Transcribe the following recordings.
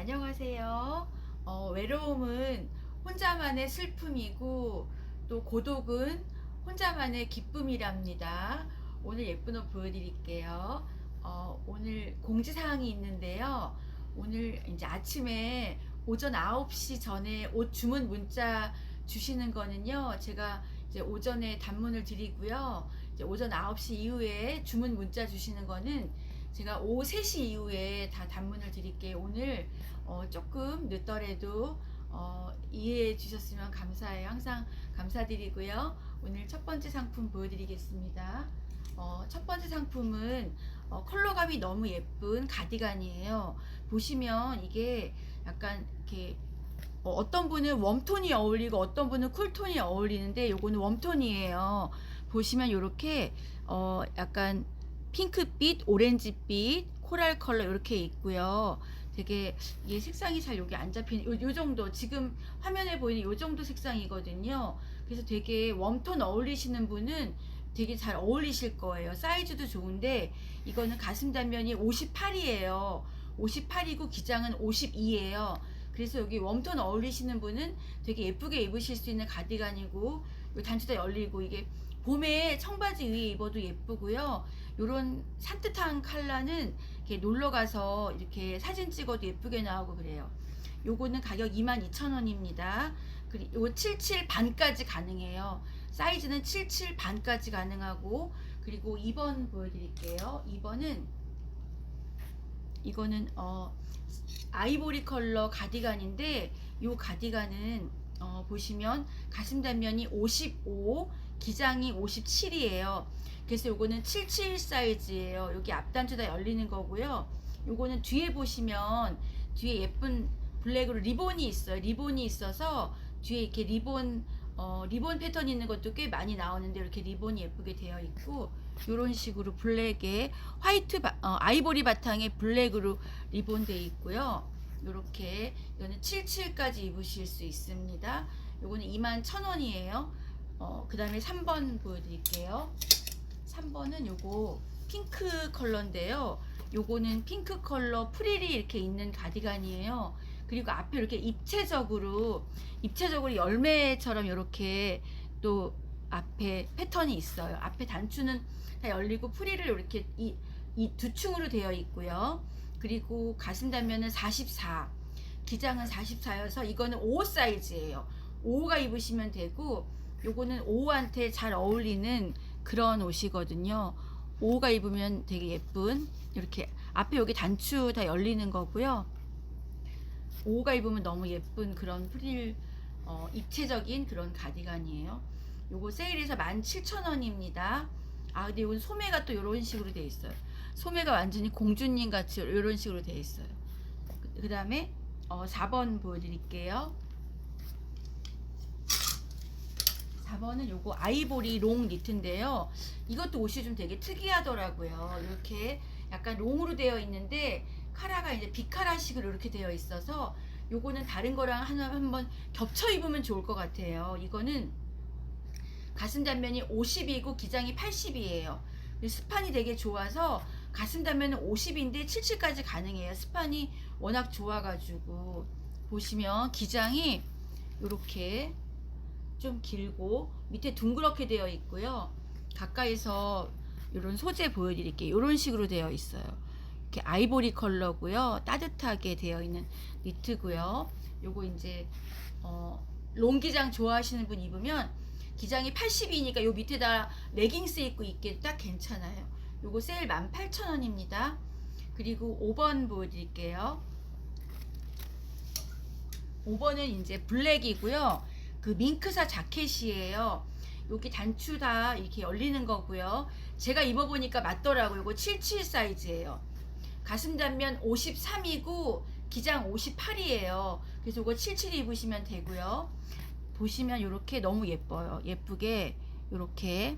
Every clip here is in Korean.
안녕하세요. 어, 외로움은 혼자만의 슬픔이고 또 고독은 혼자만의 기쁨이랍니다. 오늘 예쁜 옷 보여드릴게요. 어, 오늘 공지사항이 있는데요. 오늘 이제 아침에 오전 9시 전에 옷 주문 문자 주시는 거는요. 제가 이제 오전에 단문을 드리고요. 이제 오전 9시 이후에 주문 문자 주시는 거는 제가 오후 3시 이후에 다 단문을 드릴게요. 오늘 어, 조금 늦더라도 어, 이해해 주셨으면 감사해요. 항상 감사드리고요. 오늘 첫 번째 상품 보여드리겠습니다. 어, 첫 번째 상품은 어, 컬러감이 너무 예쁜 가디건이에요. 보시면 이게 약간 이렇게 어, 어떤 분은 웜톤이 어울리고 어떤 분은 쿨톤이 어울리는데 요거는 웜톤이에요. 보시면 이렇게 어, 약간 핑크빛, 오렌지빛, 코랄 컬러 이렇게 있고요. 되게 이게 색상이 잘 여기 안 잡히는 요, 요 정도 지금 화면에 보이는 요 정도 색상이거든요. 그래서 되게 웜톤 어울리시는 분은 되게 잘 어울리실 거예요. 사이즈도 좋은데 이거는 가슴 단면이 58이에요. 58이고 기장은 52예요. 그래서 여기 웜톤 어울리시는 분은 되게 예쁘게 입으실 수 있는 가디건이고 요 단추도 열리고 이게 봄에 청바지 위에 입어도 예쁘고요. 요런 산뜻한 컬러는 이렇게 놀러 가서 이렇게 사진 찍어도 예쁘게 나오고 그래요. 요거는 가격 22,000원입니다. 그리고 요 77 반까지 가능해요. 사이즈는 77 반까지 가능하고 그리고 2번 보여드릴게요. 2번은 이거는 어 아이보리 컬러 가디건인데 요 가디건은 어 보시면 가슴 단면이 55, 기장이 57이에요. 그래서 요거는 77 사이즈예요. 여기 앞단추 다 열리는 거고요. 요거는 뒤에 보시면 뒤에 예쁜 블랙으로 리본이 있어요. 리본이 있어서 뒤에 이렇게 리본 어, 리본 패턴 있는 것도 꽤 많이 나오는데 이렇게 리본이 예쁘게 되어 있고 이런 식으로 블랙에 화이트 바, 어, 아이보리 바탕에 블랙으로 리본 되어 있고요. 이렇게 이거는 77까지 입으실 수 있습니다. 요거는 21,000원이에요. 어, 그 다음에 3번 보여드릴게요. 3번은 요거 핑크 컬러인데요. 요거는 핑크 컬러 프릴이 이렇게 있는 가디건이에요. 그리고 앞에 이렇게 입체적으로 입체적으로 열매처럼 이렇게 또 앞에 패턴이 있어요. 앞에 단추는 다 열리고 프릴을 이렇게 이, 이 두 층으로 되어 있고요. 그리고 가슴 단면은 44, 기장은 44여서 이거는 5 사이즈예요. 5가 입으시면 되고 요거는 5한테 잘 어울리는 그런 옷이거든요. 5가 입으면 되게 예쁜 이렇게 앞에 여기 단추 다 열리는 거고요. 5가 입으면 너무 예쁜 그런 프릴 어, 입체적인 그런 가디건이에요. 요거 세일해서 17,000원입니다. 아 근데 이건 소매가 또 이런 식으로 돼 있어요. 소매가 완전히 공주님 같이 이런 식으로 돼 있어요. 그 다음에 어, 4번 보여드릴게요. 4번은 요거 아이보리 롱 니트인데요. 이것도 옷이 좀 되게 특이하더라고요. 이렇게 약간 롱으로 되어 있는데 카라가 이제 비카라식으로 이렇게 되어 있어서 요거는 다른 거랑 하나 한번 겹쳐 입으면 좋을 것 같아요. 이거는 가슴 단면이 50이고 기장이 80이에요. 스판이 되게 좋아서 단면은 50인데 77까지 가능해요. 스판이 워낙 좋아가지고 보시면 기장이 이렇게 좀 길고 밑에 둥그렇게 되어 있고요. 가까이서 이런 소재 보여드릴게요. 이런 식으로 되어 있어요. 이렇게 아이보리 컬러고요. 따뜻하게 되어 있는 니트고요. 요거 이제 어, 롱 기장 좋아하시는 분 입으면 기장이 80이니까 요 밑에다 레깅스 입고 입기 딱 괜찮아요. 요거 세일 18,000원입니다. 그리고 5번 보여드릴게요. 5번은 이제 블랙이고요. 그 밍크사 자켓이에요. 여기 단추 다 이렇게 열리는 거고요. 제가 입어보니까 맞더라고요. 이거 77 사이즈예요. 가슴 단면 53이고 기장 58이에요. 그래서 이거 77 입으시면 되고요. 보시면 이렇게 너무 예뻐요. 예쁘게 이렇게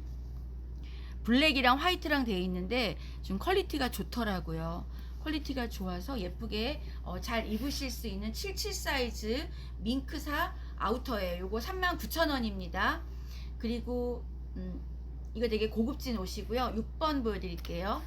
블랙이랑 화이트랑 되어 있는데 좀 퀄리티가 좋더라고요. 퀄리티가 좋아서 예쁘게 어, 잘 입으실 수 있는 77 사이즈 밍크사 아우터예요. 요거 39,000원입니다. 그리고 음, 이거 되게 고급진 옷이고요. 6번 보여드릴게요.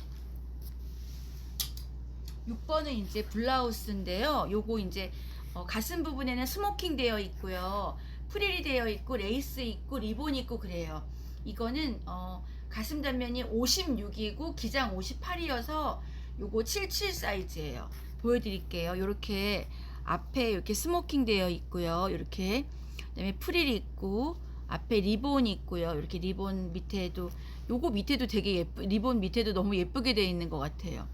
6번은 이제 블라우스인데요. 요거 이제 어, 가슴 부분에는 스모킹 되어 있고요. 프릴이 되어 있고 레이스 있고 리본 있고 그래요. 이거는 어, 가슴 단면이 56이고 기장 58이어서 요거 77 사이즈예요. 보여드릴게요. 요렇게 앞에 이렇게 스모킹 되어 있고요. 이렇게 그다음에 프릴이 있고 앞에 리본 있고요. 이렇게 리본 밑에도 요거 밑에도 되게 예쁘 리본 밑에도 너무 예쁘게 되어 있는 것 같아요.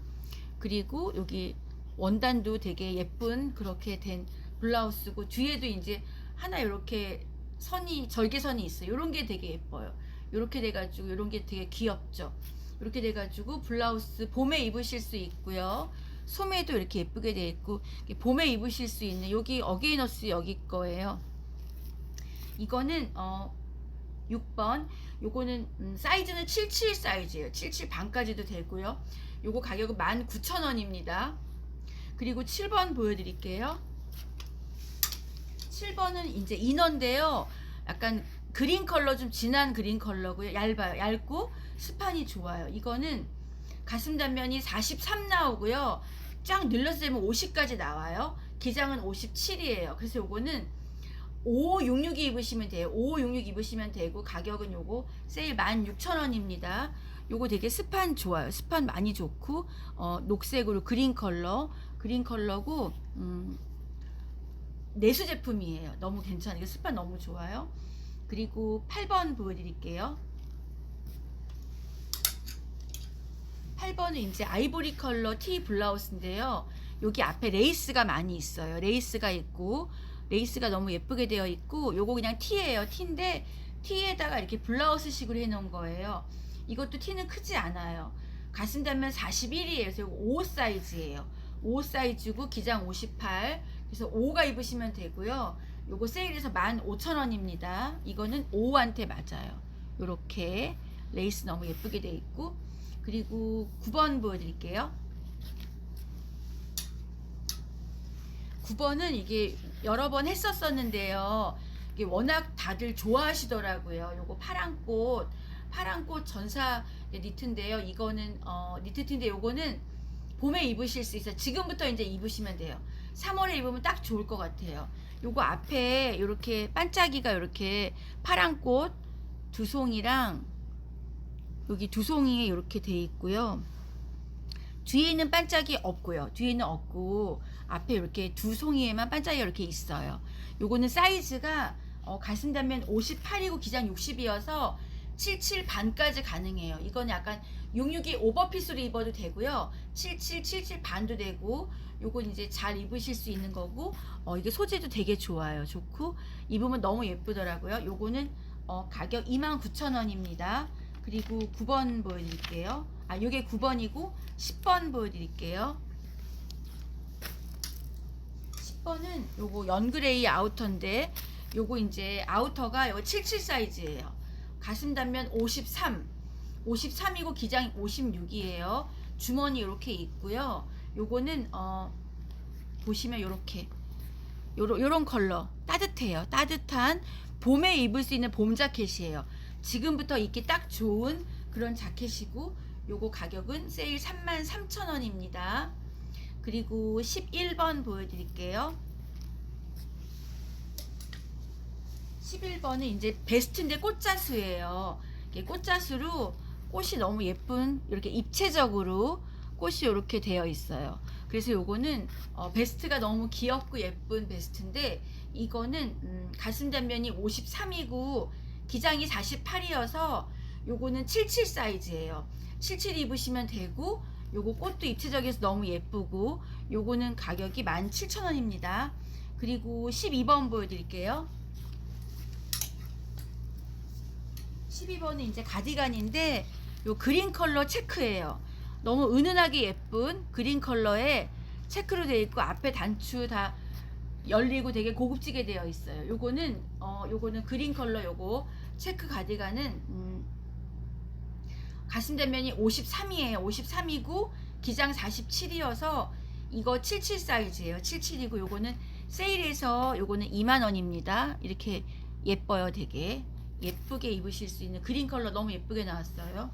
그리고 여기 원단도 되게 예쁜 그렇게 된 블라우스고 뒤에도 이제 하나 이렇게 선이 절개선이 있어요. 이런 게 되게 예뻐요. 이렇게 돼가지고 이런 게 되게 귀엽죠. 이렇게 돼가지고 블라우스 봄에 입으실 수 있고요. 소매도 이렇게 예쁘게 돼 있고 봄에 입으실 수 있는 여기 어게이너스 여기 거예요. 이거는 어 6번 요거는 음, 사이즈는 77 사이즈예요. 77 반까지도 되고요. 요거 가격은 19,000원입니다. 그리고 7번 보여드릴게요. 7번은 이제 이너인데요. 약간 그린 컬러 좀 진한 그린 컬러고요. 얇아요. 얇고 스판이 좋아요. 이거는 가슴 단면이 43 나오고요. 쫙 늘렸으면 50까지 나와요. 기장은 57이에요. 그래서 요거는 5566 입으시면 돼요. 5566 입으시면 되고 가격은 요거 세일 16,000원입니다. 요거 되게 스판 좋아요. 스판 많이 좋고 어, 녹색으로 그린 컬러, 그린 컬러고 음, 내수 제품이에요. 너무 괜찮아요. 스판 너무 좋아요. 그리고 8번 보여드릴게요. 8번은 이제 아이보리 컬러 티 블라우스인데요. 여기 앞에 레이스가 많이 있어요. 레이스가 있고 레이스가 너무 예쁘게 되어 있고 요거 그냥 티예요. 티인데 티에다가 이렇게 블라우스 식으로 해 놓은 거예요. 이것도 티는 크지 않아요. 가슴 단면 41이에요. 그래서 이거 5 사이즈예요. 5 사이즈고 기장 58. 그래서 5가 입으시면 되고요. 요거 세일해서 15,000원입니다. 이거는 5한테 맞아요. 요렇게 레이스 너무 예쁘게 돼 있고 그리고 9번 보여드릴게요. 9번은 이게 여러 번 했었었는데요. 이게 워낙 다들 좋아하시더라고요. 요거 파란 꽃, 파란 꽃 전사 니트인데요. 이거는 어, 니트인데 요거는 봄에 입으실 수 있어요. 지금부터 이제 입으시면 돼요. 3월에 입으면 딱 좋을 것 같아요. 요거 앞에 이렇게 반짝이가 이렇게 파란 꽃 두 송이랑 여기 두 송이에 이렇게 돼 있고요. 뒤에는 반짝이 없고요. 뒤에는 없고 앞에 이렇게 두 송이에만 반짝이가 이렇게 있어요. 요거는 사이즈가 어, 가슴 단면 58이고 기장 60이어서 77 반까지 가능해요. 이건 약간 662 오버핏으로 입어도 되고요. 77, 77 반도 되고 요건 이제 잘 입으실 수 있는 거고 어, 이게 소재도 되게 좋아요. 좋고 입으면 너무 예쁘더라고요. 요거는 어, 가격 29,000원입니다. 그리고 9번 보여드릴게요. 아, 요게 9번이고 10번 보여드릴게요. 10번은 요거 연그레이 아우터인데 요거 이제 아우터가 요거 77 사이즈예요. 가슴 단면 53. 53이고 기장 56이에요. 주머니 이렇게 있고요. 요거는 어 보시면 요렇게 요런 요런 컬러 따뜻해요. 따뜻한 봄에 입을 수 있는 봄 자켓이에요. 지금부터 입기 딱 좋은 그런 자켓이고 요거 가격은 세일 33,000원입니다. 그리고 11번 보여드릴게요. 11번은 이제 베스트인데 꽃자수예요. 꽃자수로 꽃이 너무 예쁜 이렇게 입체적으로 꽃이 이렇게 되어 있어요. 그래서 요거는 어, 베스트가 너무 귀엽고 예쁜 베스트인데 이거는 음, 가슴 단면이 53이고 기장이 48이어서 요거는 77 사이즈예요. 77 입으시면 되고 요거 꽃도 입체적이어서 너무 예쁘고 요거는 가격이 17,000원입니다. 그리고 12번 보여드릴게요. 12번은 이제 가디건인데 요 그린 컬러 체크예요. 너무 은은하게 예쁜 그린 컬러에 체크로 되어 있고 앞에 단추 다 열리고 되게 고급지게 되어 있어요. 요거는 어 요거는 그린 컬러 요거 체크 가디건은 음, 가슴 단면이 53이에요. 53이고 기장 47이어서 이거 77 사이즈예요. 77이고 요거는 세일해서 요거는 2만 원입니다. 이렇게 예뻐요, 되게. 예쁘게 입으실 수 있는 그린 컬러 너무 예쁘게 나왔어요.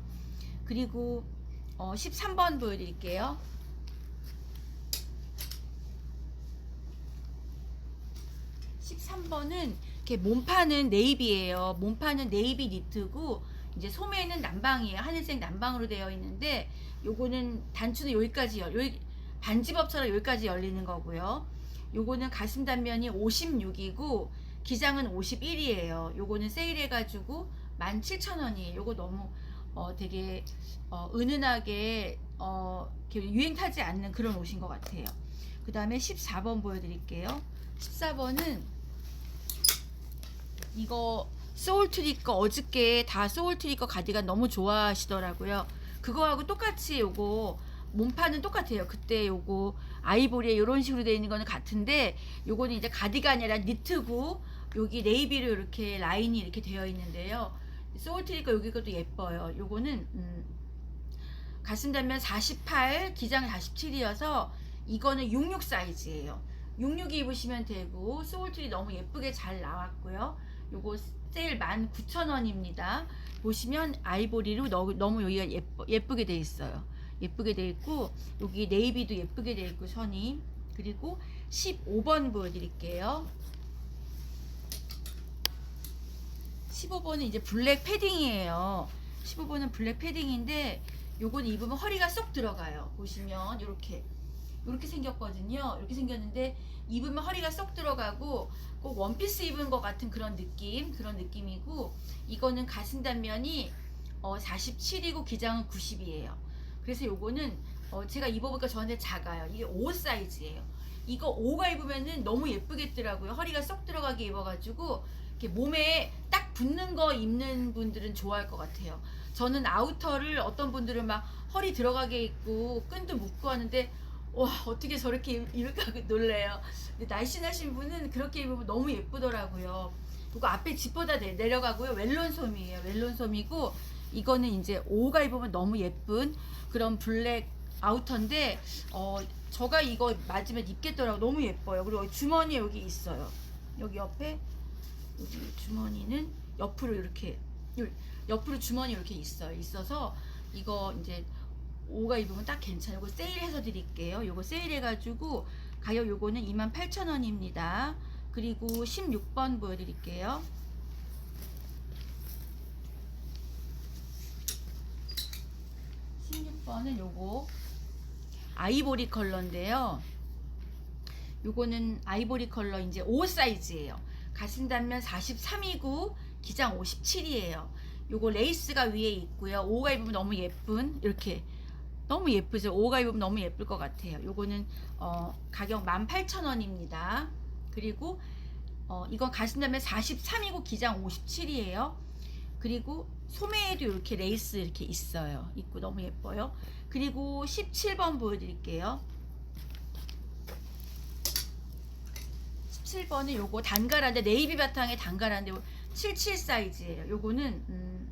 그리고 어, 13번 보여드릴게요. 13번은 이렇게 몸파는 네이비예요. 몸파는 네이비 니트고 이제 소매는 남방이에요. 하늘색 남방으로 되어 있는데 요거는 단추는 여기까지 열 여기, 반지법처럼 여기까지 열리는 거고요. 요거는 가슴 단면이 56이고 기장은 51이에요. 요거는 세일해 가지고 17,000원이에요. 요거 너무 어, 되게 어, 은은하게 어, 유행 타지 않는 그런 옷인 것 같아요. 그 다음에 14번 보여드릴게요. 14번은 이거 소울트리 거 어저께 다 소울트리 거 가디건 너무 좋아하시더라고요. 그거하고 똑같이 요거 몸판은 똑같아요. 그때 요거 아이보리에 이런 식으로 되어 있는 거는 같은데 요거는 이제 가디건이 아니라 니트고 여기 네이비로 이렇게 라인이 이렇게 되어 있는데요. 소울트리 거 여기 것도 예뻐요. 요거는 음, 가슴 단면 48, 기장 47이어서 이거는 66 사이즈예요. 66 입으시면 되고 소울트리 너무 예쁘게 잘 나왔고요. 요거 세일 19,000원입니다. 보시면 아이보리로 너무, 너무 여기가 예쁘, 예쁘게 돼 있어요. 예쁘게 돼 있고 여기 네이비도 예쁘게 돼 있고 선이 그리고 15번 보여드릴게요. 15번은 이제 블랙 패딩이에요. 15번은 블랙 패딩인데 요건 입으면 허리가 쏙 들어가요. 보시면 이렇게 이렇게 생겼거든요. 이렇게 생겼는데 입으면 허리가 쏙 들어가고 꼭 원피스 입은 것 같은 그런 느낌 그런 느낌이고 이거는 가슴 단면이 어, 47이고 기장은 90이에요. 그래서 요거는 어, 제가 입어보니까 저한테 작아요. 이게 5 사이즈예요. 이거 5가 입으면은 너무 예쁘겠더라고요. 허리가 쏙 들어가게 입어가지고 이렇게 몸에 딱 붙는 거 입는 분들은 좋아할 것 같아요. 저는 아우터를 어떤 분들은 막 허리 들어가게 입고 끈도 묶고 하는데 와 어떻게 저렇게 입- 입을까 놀래요. 근데 날씬하신 분은 그렇게 입으면 너무 예쁘더라고요. 그리고 앞에 지퍼다 내- 내려가고요. 웰론 솜이에요. 웰론 솜이고 이거는 이제 5가 입으면 너무 예쁜 그런 블랙 아우터인데 어 저가 이거 맞으면 입겠더라고 너무 예뻐요. 그리고 주머니 여기 있어요. 여기 옆에 여기 주머니는 옆으로 이렇게 요- 옆으로 주머니 이렇게 있어요. 있어서 이거 이제 5가 입으면 딱 괜찮아요. 이거 세일해서 드릴게요. 이거 세일해가지고 가격 요거는 28,000원입니다. 그리고 16번 보여드릴게요. 16번은 요거 아이보리 컬러인데요. 요거는 아이보리 컬러 이제 5 사이즈예요. 가슴 단면 43이고 기장 57이에요. 요거 레이스가 위에 있고요. 5가 입으면 너무 예쁜 이렇게 너무 예쁘죠. 5가 입으면 너무 예쁠 것 같아요. 요거는 어, 가격 18,000원입니다. 그리고 어, 이건 가슴 단면 43이고 기장 57이에요. 그리고 소매에도 이렇게 레이스 이렇게 있어요. 있고 너무 예뻐요. 그리고 17번 보여드릴게요. 17번은 요거 단가라인데 네이비 바탕에 단가라인데 77 사이즈예요. 요거는 음,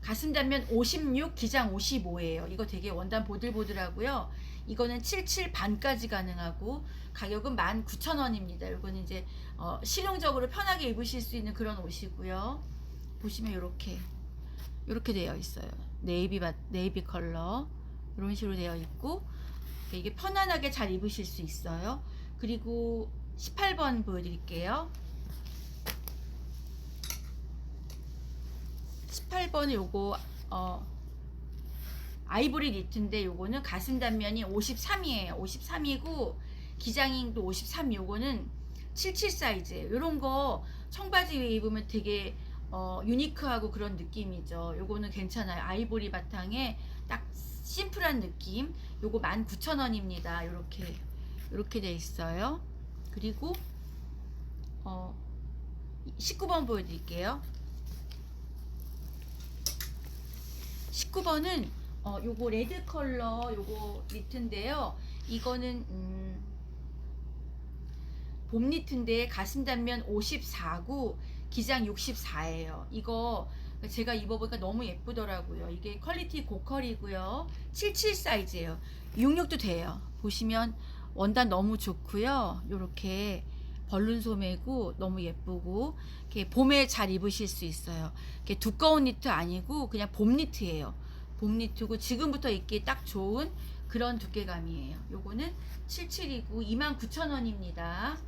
가슴 단면 56, 기장 55예요. 이거 되게 원단 보들보들하고요. 이거는 77 반까지 가능하고 가격은 19,000원입니다. 요거는 이제 어, 실용적으로 편하게 입으실 수 있는 그런 옷이고요. 보시면 이렇게 이렇게 되어 있어요. 네이비 바, 네이비 컬러 이런 식으로 되어 있고 이게 편안하게 잘 입으실 수 있어요. 그리고 18번 보여드릴게요. 18번은 요거 어 아이보리 니트인데 요거는 가슴 단면이 53이에요. 53이고 기장잉도 53. 요거는 77 사이즈예요. 요런 거 청바지 위에 입으면 되게 어, 유니크하고 그런 느낌이죠. 요거는 괜찮아요. 아이보리 바탕에 딱 심플한 느낌. 요거 19,000원입니다. 요렇게 요렇게 돼 있어요. 그리고 어 19번 보여드릴게요. 19번은 어 요거 레드 컬러 요거 니트인데요. 이거는 음, 봄 니트인데 가슴 단면 54고 기장 64예요. 이거 제가 입어보니까 너무 예쁘더라고요. 이게 퀄리티 고퀄이고요. 77 사이즈예요. 66도 돼요. 보시면 원단 너무 좋고요. 요렇게 벌룬 소매고 너무 예쁘고 이렇게 봄에 잘 입으실 수 있어요. 이렇게 두꺼운 니트 아니고 그냥 봄 니트예요. 봄 니트고 지금부터 입기 딱 좋은 그런 두께감이에요. 요거는 77이고 29,000원입니다.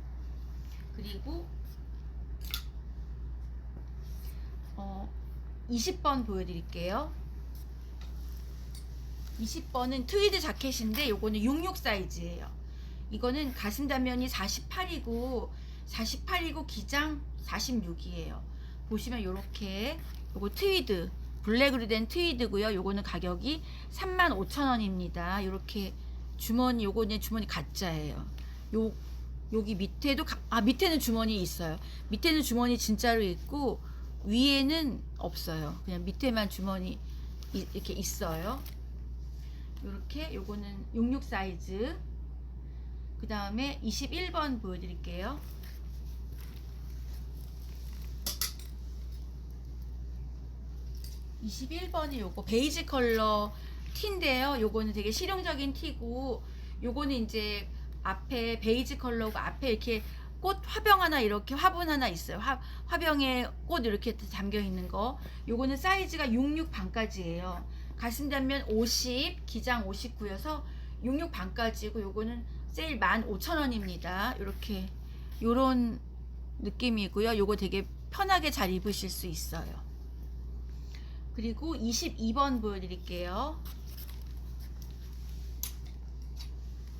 그리고 어 20번 보여드릴게요. 20번은 트위드 자켓인데 요거는 66 사이즈예요. 이거는 가슴 단면이 48이고 48이고 기장 46이에요. 보시면 요렇게 요거 트위드 블랙으로 된 트위드고요. 요거는 가격이 35,000원입니다. 요렇게 주머니 요거는 주머니 가짜예요. 요 여기 밑에도 가, 아 밑에는 주머니 있어요. 밑에는 주머니 진짜로 있고 위에는 없어요. 그냥 밑에만 주머니 이, 이렇게 있어요. 요렇게 요거는 66 사이즈. 그 다음에 21번 보여드릴게요. 21번이 요거 베이지 컬러 티인데요. 요거는 되게 실용적인 티고 요거는 이제 앞에 베이지 컬러고 앞에 이렇게 꽃 화병 하나 이렇게 화분 하나 있어요. 화, 화병에 꽃 이렇게 담겨 있는 거. 요거는 사이즈가 66 반까지예요. 가슴 단면 50, 기장 59여서 66 반까지고 요거는 세일 15,000원입니다. 이렇게 요런 느낌이고요. 요거 되게 편하게 잘 입으실 수 있어요. 그리고 22번 보여드릴게요.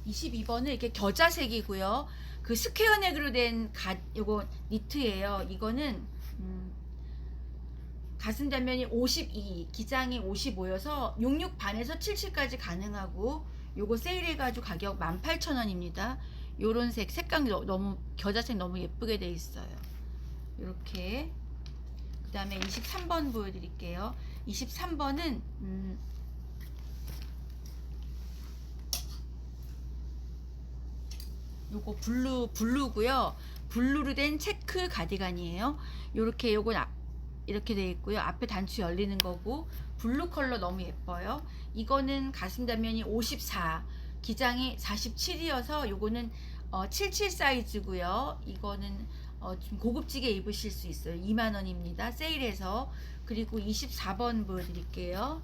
22번은 이렇게 겨자색이고요. 그 스퀘어 넥으로 된 가, 요거 니트예요. 이거는 음, 가슴 단면이 52, 기장이 55여서 66 반에서 77까지 가능하고 요거 세일해가지고 가격 18,000원입니다. 요런 색 색감 너- 너무 겨자색 너무 예쁘게 돼 있어요. 이렇게 그 다음에 23번 보여드릴게요. 23번은 음, 요거 블루 블루고요. 블루로 된 체크 가디건이에요. 요렇게 요건 아, 이렇게 돼 있고요. 앞에 단추 열리는 거고 블루 컬러 너무 예뻐요. 이거는 가슴 단면이 54, 기장이 47이어서 요거는 어, 77 사이즈고요. 이거는 어, 좀 고급지게 입으실 수 있어요. 2만 원입니다. 세일해서 그리고 24번 보여드릴게요.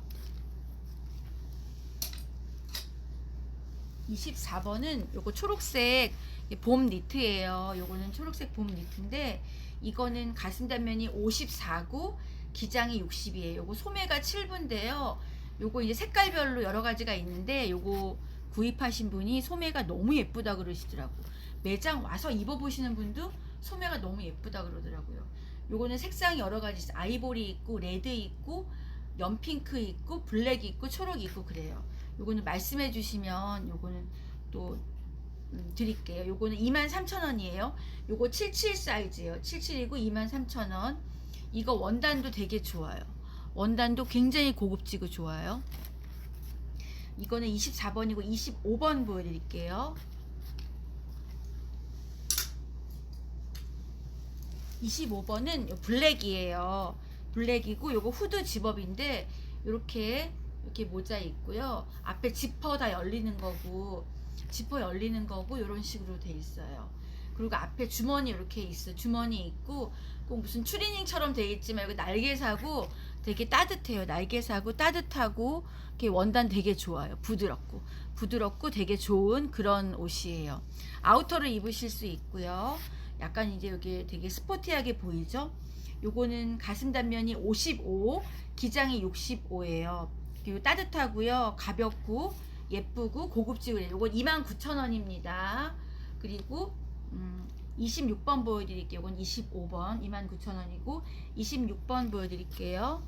24번은 요거 초록색 봄 니트예요. 요거는 초록색 봄 니트인데 이거는 가슴 단면이 54고 기장이 60이에요. 요거 소매가 7분인데요. 요거 이제 색깔별로 여러 가지가 있는데 요거 구입하신 분이 소매가 너무 예쁘다 그러시더라고. 매장 와서 입어보시는 분도 소매가 너무 예쁘다 그러더라고요. 요거는 색상이 여러 가지 있어요. 아이보리 있고 레드 있고 연핑크 있고 블랙 있고 초록 있고 그래요. 요거는 말씀해 주시면 요거는 또 음, 드릴게요. 요거는 23,000원이에요. 요거 77 사이즈예요. 77이고 23,000원. 이거 원단도 되게 좋아요. 원단도 굉장히 고급지고 좋아요. 이거는 24번이고 25번 보여드릴게요. 25번은 블랙이에요. 블랙이고 요거 후드 집업인데 이렇게 이렇게 모자 있고요. 앞에 지퍼 다 열리는 거고 지퍼 열리는 거고 이런 식으로 돼 있어요. 그리고 앞에 주머니 이렇게 있어. 주머니 있고 꼭 무슨 추리닝처럼 돼 있지만 여기 날개사고 되게 따뜻해요. 날개사고 따뜻하고 이렇게 원단 되게 좋아요. 부드럽고 부드럽고 되게 좋은 그런 옷이에요. 아우터를 입으실 수 있고요. 약간 이제 여기 되게 스포티하게 보이죠? 요거는 가슴 단면이 55, 기장이 65예요. 그리고 따뜻하고요. 가볍고 예쁘고 고급지고 그래요. 요건 29,000원입니다. 그리고 음, 26번 보여드릴게요. 이건 25번 29,000원이고 26번 보여드릴게요.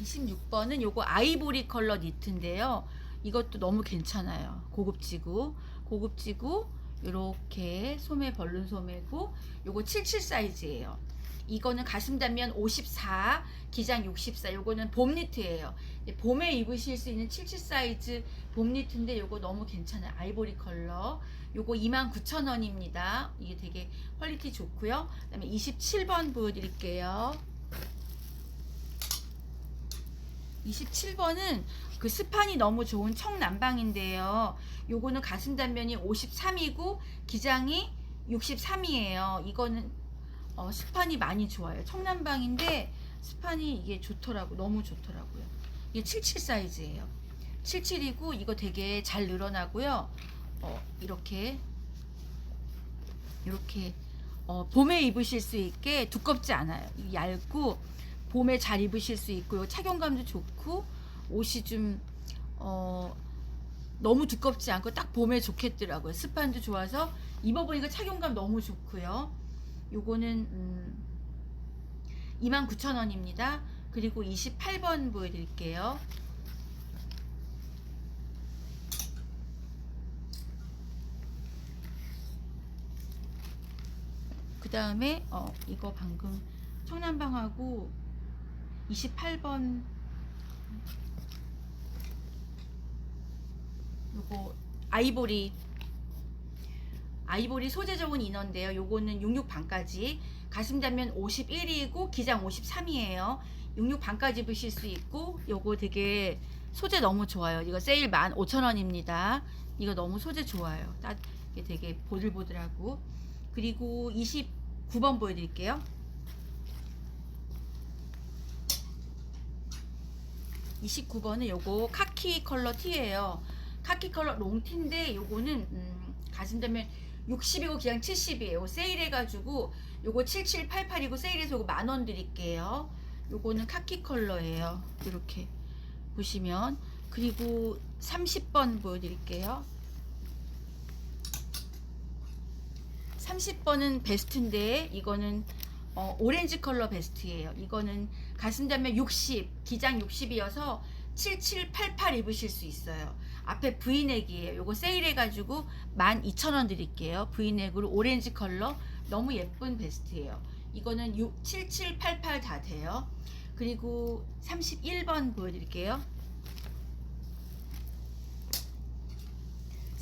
26번은 요거 아이보리 컬러 니트인데요. 이것도 너무 괜찮아요. 고급지고 고급지고 요렇게 소매 벌룬 소매고 요거 77 사이즈예요. 이거는 가슴 단면 54, 기장 64. 요거는 봄 니트예요. 봄에 입으실 수 있는 77 사이즈 봄 니트인데 요거 너무 괜찮아요. 아이보리 컬러. 요거 29,000원입니다. 이게 되게 퀄리티 좋고요. 그다음에 27번 보여 드릴게요. 27번은 그 스판이 너무 좋은 청남방인데요. 요거는 가슴 단면이 53이고 기장이 63이에요. 이거는 어, 스판이 많이 좋아요. 청남방인데 스판이 이게 좋더라고. 너무 좋더라고요. 이게 77 사이즈예요. 77이고 이거 되게 잘 늘어나고요. 어, 이렇게 이렇게 어, 봄에 입으실 수 있게 두껍지 않아요. 이 얇고 봄에 잘 입으실 수 있고요. 착용감도 좋고 옷이 좀 어, 너무 두껍지 않고 딱 봄에 좋겠더라고요. 스판도 좋아서 입어보니까 착용감 너무 좋고요. 요거는 음, 29,000원입니다. 그리고 28번 보여드릴게요. 그 다음에 어, 이거 방금 청남방하고 28번 요거 아이보리 아이보리 소재 좋은 인어인데요. 요거는 66 반까지 가슴 단면 51이고 기장 53이에요. 66 반까지 입으실 수 있고 요거 되게 소재 너무 좋아요. 이거 세일 15,000원입니다. 이거 너무 소재 좋아요. 딱 되게 보들보들하고 그리고 29번 보여드릴게요. 29번은 요거 카키 컬러 티예요. 카키 컬러 롱티인데 요거는 음, 가슴 되면 60이고 그냥 70이에요. 세일해가지고 요거 7788이고 세일해서 요거 만 원 드릴게요. 요거는 카키 컬러예요. 이렇게 보시면 그리고 30번 보여드릴게요. 30번은 베스트인데 이거는 어, 오렌지 컬러 베스트예요. 이거는 가슴 단면 60, 기장 60이어서 7788 입으실 수 있어요. 앞에 브이넥이에요. 요거 세일해가지고 12,000원 드릴게요. 브이넥으로 오렌지 컬러 너무 예쁜 베스트예요. 이거는 6, 7788 다 돼요. 그리고 31번 보여드릴게요.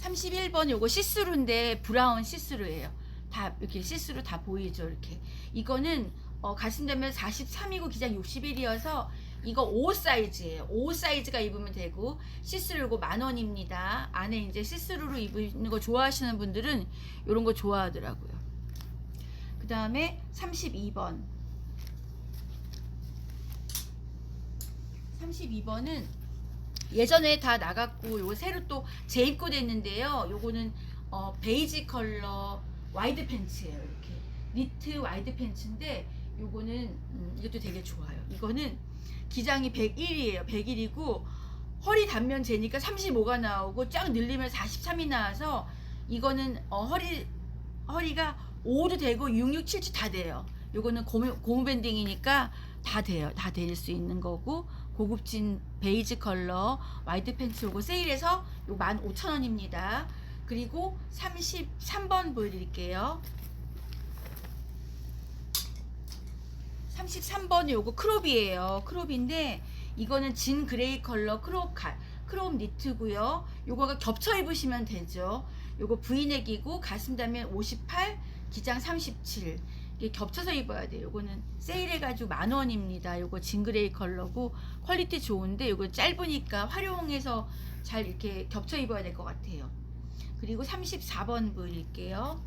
31번 요거 시스루인데 브라운 시스루예요. 다 이렇게 시스루 다 보이죠 이렇게. 이거는 어, 가슴 되면 43이고 기장 61이어서 이거 5 사이즈예요. 5 사이즈가 입으면 되고 시스루고 만 원입니다. 안에 이제 시스루로 입는 거 좋아하시는 분들은 이런 거 좋아하더라고요. 그 다음에 32번. 32번은 예전에 다 나갔고 요거 새로 또 재입고 됐는데요. 요거는 어, 베이지 컬러 와이드 팬츠예요. 이렇게 니트 와이드 팬츠인데 요거는 음, 이것도 되게 좋아요. 이거는 기장이 101이에요. 101이고 허리 단면 재니까 35가 나오고 쫙 늘리면 43이 나와서 이거는 어, 허리 허리가 5도 되고 66, 77다 돼요. 요거는 고무, 고무 밴딩이니까 다 돼요. 다 될 수 있는 거고 고급진 베이지 컬러 와이드 팬츠 요거 세일해서 요 15,000원입니다. 그리고 33번 보여드릴게요. 33번이 요거 크롭이에요. 크롭인데 이거는 진 그레이 컬러 크롭 가, 크롭 니트고요. 요거가 겹쳐 입으시면 되죠. 요거 브이넥이고 가슴 단면 58, 기장 37. 이게 겹쳐서 입어야 돼요. 요거는 세일해가지고 만 원입니다. 요거 진 그레이 컬러고 퀄리티 좋은데 요거 짧으니까 활용해서 잘 이렇게 겹쳐 입어야 될 것 같아요. 그리고 34번 보일게요.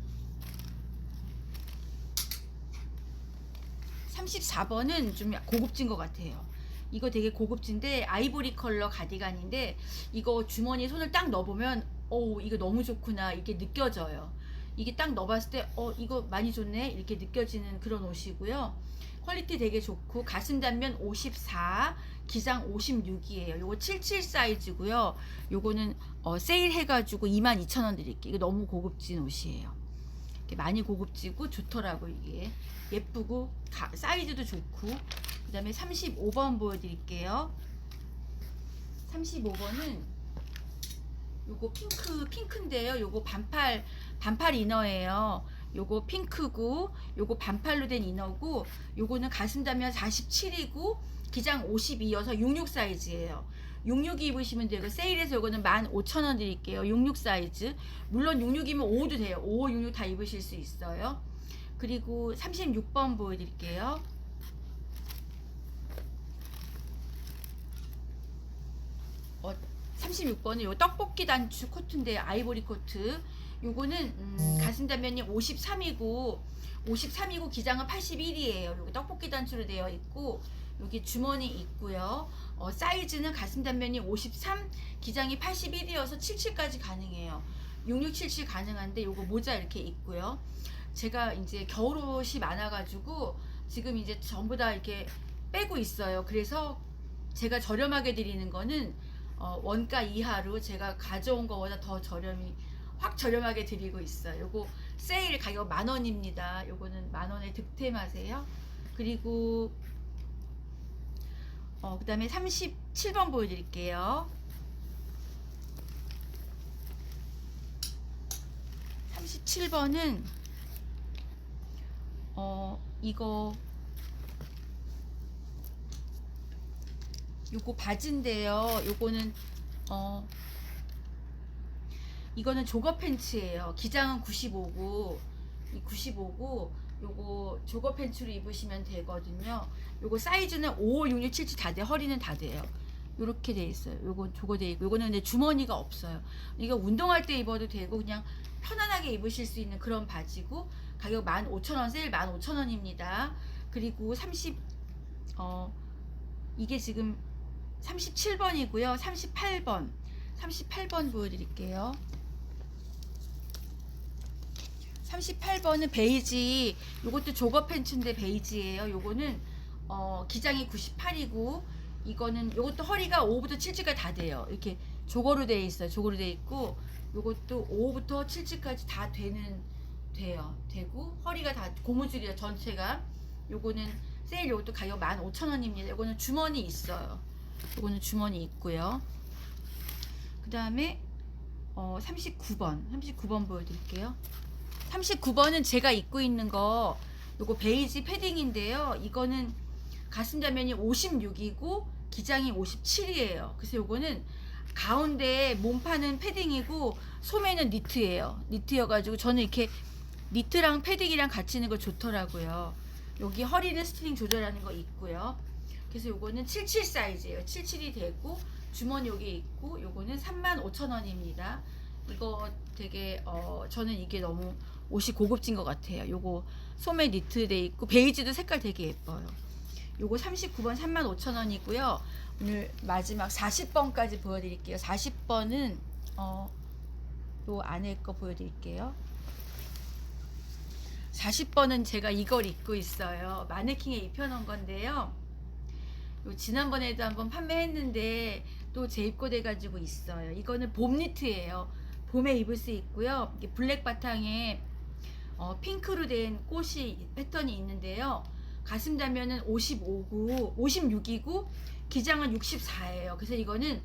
34번은 좀 고급진 것 같아요. 이거 되게 고급진데 아이보리 컬러 가디건인데 이거 주머니에 손을 딱 넣어보면 어 이거 너무 좋구나 이게 느껴져요. 이게 딱 넣어봤을 때 어 이거 많이 좋네 이렇게 느껴지는 그런 옷이고요. 퀄리티 되게 좋고 가슴 단면 54, 기장 56이에요. 요거 77 사이즈고요. 요거는 어, 세일 해가지고 22,000원 드릴게요. 이거 너무 고급진 옷이에요. 많이 고급지고 좋더라고 이게. 예쁘고 가, 사이즈도 좋고. 그 다음에 35번 보여드릴게요. 35번은 요거 핑크 핑크인데요. 요거 반팔 반팔 이너예요. 요거 핑크고 요거 반팔로 된 이너고 요거는 가슴 단면 47이고 기장 52여서 66 사이즈예요 66 입으시면 되고 세일해서 이거는 15,000원 드릴게요. 66 사이즈. 물론 66이면 5도 돼요. 5, 66 다 입으실 수 있어요. 그리고 36번 보여드릴게요. 어, 36번은 요 떡볶이 단추 코트인데 아이보리 코트. 요거는 음, 가슴 단면이 53이고 53이고 기장은 81이에요. 여기 떡볶이 단추로 되어 있고 여기 주머니 있고요. 어, 사이즈는 가슴 단면이 53, 기장이 81이어서 77까지 가능해요. 6677 가능한데 요거 모자 이렇게 있고요. 제가 이제 겨울옷이 많아가지고 지금 이제 전부 다 이렇게 빼고 있어요. 그래서 제가 저렴하게 드리는 거는 어, 원가 이하로 제가 가져온 거보다 더 저렴이 확 저렴하게 드리고 있어요. 요거 세일 가격 만 원입니다. 요거는 만 원에 득템하세요. 그리고 어, 그 다음에 37번 보여드릴게요. 37번은 어 이거 요거 바지인데요. 요거는 어 이거는 조거 팬츠예요. 기장은 95고 이 95고 요거 조거 팬츠로 입으시면 되거든요. 요거 사이즈는 5, 6, 6, 7, 7 다 돼. 허리는 다 돼요. 요렇게 돼 있어요. 요거 조거 돼 있고 요거는 주머니가 없어요. 이거 운동할 때 입어도 되고 그냥 편안하게 입으실 수 있는 그런 바지고 가격 15,000원 세일 15,000원입니다. 그리고 30 어 이게 지금 37번이고요. 38번. 38번 보여 드릴게요. 38번은 베이지. 요것도 조거 팬츠인데 베이지예요. 요거는 어 기장이 98이고 이거는 요것도 허리가 5부터 7지가 다 돼요. 이렇게 조거로 돼 있어요. 조거로 돼 있고 요것도 5부터 7지까지 다 되는 돼요. 되고 허리가 다 고무줄이야 전체가. 요거는 세일 요것도 가격 15,000원입니다. 요거는 주머니 있어요. 요거는 주머니 있고요. 그다음에 어 39번. 39번 보여 드릴게요. 39번은 제가 입고 있는 거 요거 베이지 패딩인데요. 이거는 가슴 자면이 56이고 기장이 57이에요. 그래서 요거는 가운데 몸판은 패딩이고 소매는 니트예요. 니트여가지고 저는 이렇게 니트랑 패딩이랑 같이 있는 거 좋더라고요. 여기 허리는 스트링 조절하는 거 있고요. 그래서 요거는 77 사이즈예요. 77이 되고 주머니 여기 있고 요거는 35,000원입니다. 이거 되게 어 저는 이게 너무 옷이 고급진 것 같아요. 요거 소매 니트 돼 있고 베이지도 색깔 되게 예뻐요. 요거 39번 35,000원이고요. 오늘 마지막 40번까지 보여드릴게요. 40번은 어, 요 안에 거 보여드릴게요. 40번은 제가 이걸 입고 있어요. 마네킹에 입혀놓은 건데요. 요 지난번에도 한번 판매했는데 또 재입고돼 가지고 있어요. 이거는 봄 니트예요. 봄에 입을 수 있고요. 이게 블랙 바탕에 어, 핑크로 된 꽃이 패턴이 있는데요. 가슴 자면은 55고 56이고 기장은 64예요. 그래서 이거는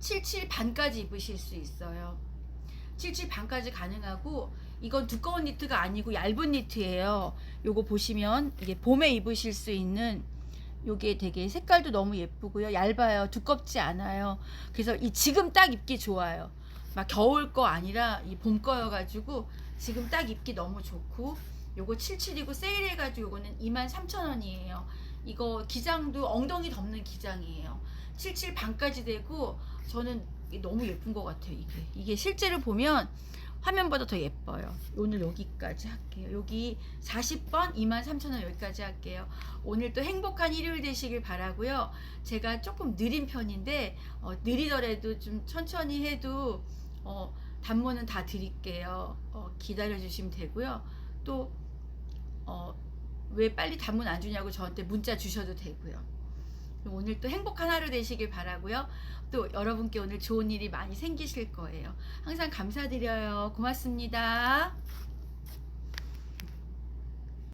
77 반까지 입으실 수 있어요. 77 반까지 가능하고 이건 두꺼운 니트가 아니고 얇은 니트예요. 요거 보시면 이게 봄에 입으실 수 있는 요게 되게 색깔도 너무 예쁘고요. 얇아요. 두껍지 않아요. 그래서 이 지금 딱 입기 좋아요. 막 겨울 거 아니라 이 봄 거여 가지고 지금 딱 입기 너무 좋고 요거 77이고 세일해가지고 요거는 23,000원이에요. 이거 기장도 엉덩이 덮는 기장이에요. 77 반까지 되고 저는 너무 예쁜 것 같아요. 이게 이게 실제로 보면 화면보다 더 예뻐요. 오늘 여기까지 할게요. 여기 40번 23,000원 여기까지 할게요. 오늘 또 행복한 일요일 되시길 바라고요. 제가 조금 느린 편인데 어, 느리더라도 좀 천천히 해도 어, 단문은 다 드릴게요. 어, 기다려 주시면 되고요. 또 어, 왜 빨리 단문 안 주냐고 저한테 문자 주셔도 되고요. 오늘 또 행복한 하루 되시길 바라고요. 또 여러분께 오늘 좋은 일이 많이 생기실 거예요. 항상 감사드려요. 고맙습니다.